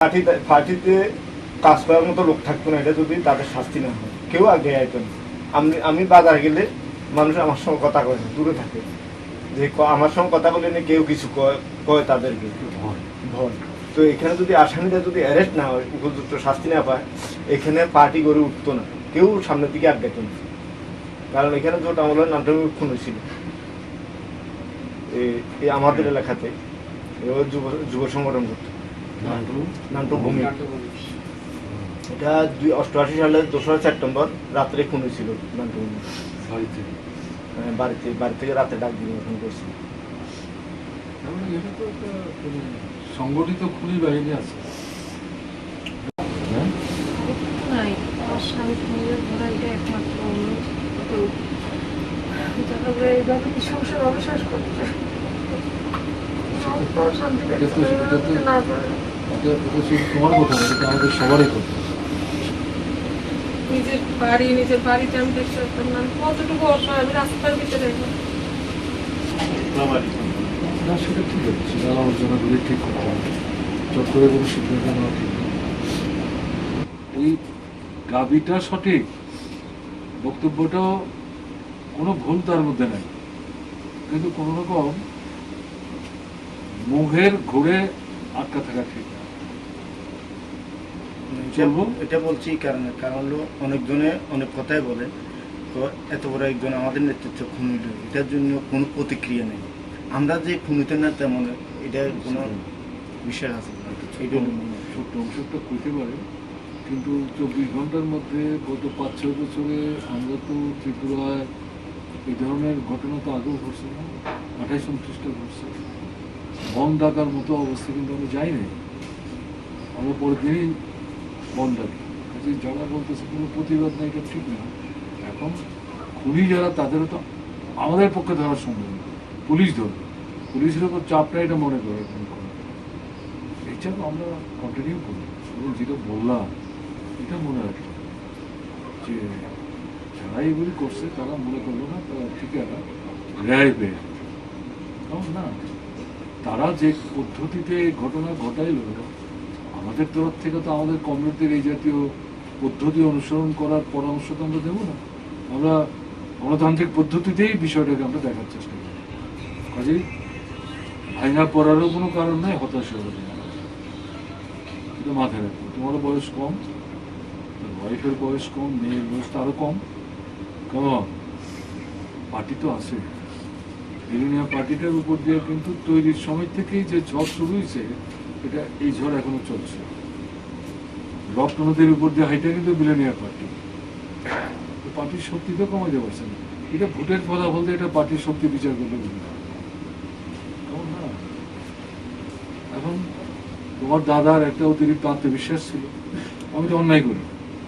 পার্টিতে পার্টিতে কাজ করার মতো লোক থাকতো না এটা যদি তাদের শাস্তি না হয়। কেউ আগে আইতো না। আমি আমি বাজার গেলে মানুষ আমার সঙ্গে কথা কয় না দূরে থাকে। যে আমার সঙ্গে কথা বলে না কেউ কিছু কয় কয় তাদেরকে। ভয়। তো এখানে যদি আসামিরা যদি অ্যারেস্ট না হয় উপযুক্ত শাস্তি না পায় এখানে পার্টি গড়ে উঠতো না। কেউ সামনের দিকে আটকাত না। কারণ এখানে জোট আমলের নাটক খুন হয়েছিল। এই- আমাদের এলাকাতে। যুব যুব সংগঠন করতো। নান্টু। ভূমি। এটা দুই অষ্টআশি সালের দোসরা সেপ্টেম্বর রাত্রে খুন হয়েছিল নান্টু ভূমি। বাড়িতে। বাড়িতে বাড়ি থেকে রাতে ডাক দিয়ে ফোন করছি। মানে এটা তো একটা সংগঠিত খুনি বাহিনী আছে। হ্যাঁ? সংসার অবিশ্বাস করতে শান্তি এটা এটা তো- না করে এটা এটা শুধু তোমার কথা না এটা আমাদের সবারই কথা। নিজের বাড়ি নিজের বাড়িতে আমি দেখতে পারতাম না। আমি কতটুকু অসহায় আমি রাস্তার ভিতরে এখন না সেটা ঠিক আছে সেটা আলোচনা ঠিক করতে হবে চট করে কোনো সিদ্ধান্ত নেওয়া ঠিক না। ওই দাবিটা সঠিক বক্তব্যটাও কোনো ভুল তার মধ্যে নেই। কিন্তু কোনো রকম মুখের ঘুরে আটকা থাকা ঠিক না। চলবো? এটা বলছি কারণে। কারণ হলো অনেকজনে অনেক কথাই বলে। তো এত বড় একজন আমাদের নেতৃত্ব খুন হইল এটার জন্য কোনো প্রতিক্রিয়া নেই। আমরা যে খুন হইতে না তেমন এটা কোনো বিষয় আছে জন্য ছোট্ট অংশটা কইতে পারে কিন্তু চব্বিশ ঘণ্টার মধ্যে গত পাঁচ ছয় বছরে আমরা তো ত্রিপুরায় এই ধরনের ঘটনা তো আগেও ঘটছে না আঠাইশ উনত্রিশটা ঘটছে। বন ডাকার মতো অবস্থা কিন্তু আমরা যাই নাই আমরা পরের দিনই বন ডাকি কাজে যারা বলতেছে, কোনো প্রতিবাদ নেই, এটা ঠিক না। এখন খুনি যারা, তাদেরও তো আমাদের পক্ষে ধরার সম্ভব পুলিশ ধরবে পুলিশের উপর চাপটা এটা মনে করে। তো আমরা কন্টিনিউ করি। এবং যেটা বললাম, এটা মনে রাখি যে যারা এগুলি করছে, তারা মনে করল না, তারা ঠিক আছে রেহাই পেয়ে কারণ না, তারা যে পদ্ধতিতে ঘটনা ঘটাইল আমাদের তরফ থেকে তো আমাদের কমরেডদের এই জাতীয় পদ্ধতি অনুসরণ করার পরামর্শ তো আমরা দেবো না। আমরা গণতান্ত্রিক পদ্ধতিতেই বিষয়টাকে আমরা দেখার চেষ্টা করি। কাজেই ভাঙা পড়ারও কোনো কারণ নাই, হতাশ হওয়ার এটা মাথায় রাখব তোমারও বয়স কম ওয়াইফের বয়স কম, মেয়ের বয়স তো আরও কম। কেমন পার্টি তো আছে। ইউনিয়া পার্টিটার উপর দিয়ে কিন্তু তৈরির সময় থেকেই যে ঝড় শুরু হয়েছে এটা, এই ঝড় এখনও চলছে। রক্ত নদীর উপর দিয়ে হাইটা কিন্তু বিলেনিয়া পার্টি। পার্টির শক্তি তো কমে পারছে না এটা ভোটের ফলাফল দিয়ে এটা পার্টির শক্তি বিচার করলে না। এখন তোমার দাদার একটা অতিরিক্ত আত্মবিশ্বাস ছিল। আমি তো অন্যায় করি।